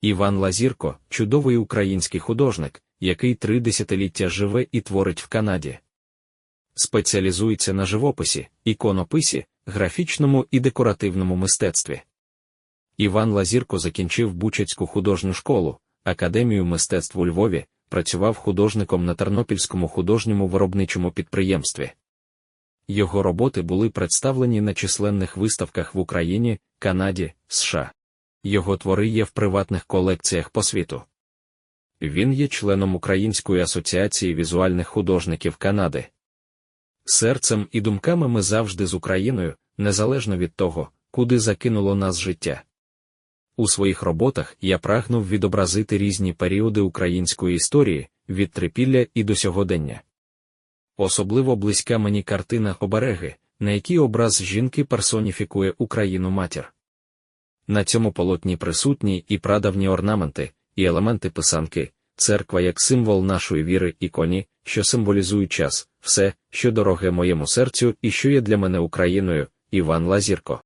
Іван Лазірко чудовий український художник, який три десятиліття живе і творить в Канаді. Спеціалізується на живописі, іконописі, графічному і декоративному мистецтві. Іван Лазірко закінчив Бучацьку художню школу, Академію мистецтв у Львові, працював художником на Тернопільському художньому виробничому підприємстві. Його роботи були представлені на численних виставках в Україні, Канаді, США. Його твори є в приватних колекціях по світу. Він є членом Української асоціації візуальних художників Канади. Серцем і думками ми завжди з Україною, незалежно від того, куди закинуло нас життя. У своїх роботах я прагнув відобразити різні періоди української історії, від трипілля і до сьогодення. Особливо близька мені картина обереги, на якій образ жінки персоніфікує Україну матір. На цьому полотні присутні і прадавні орнаменти, і елементи писанки, церква як символ нашої віри і коні, що символізують час, все, що дороге моєму серцю і що є для мене Україною, Іван Лазірко.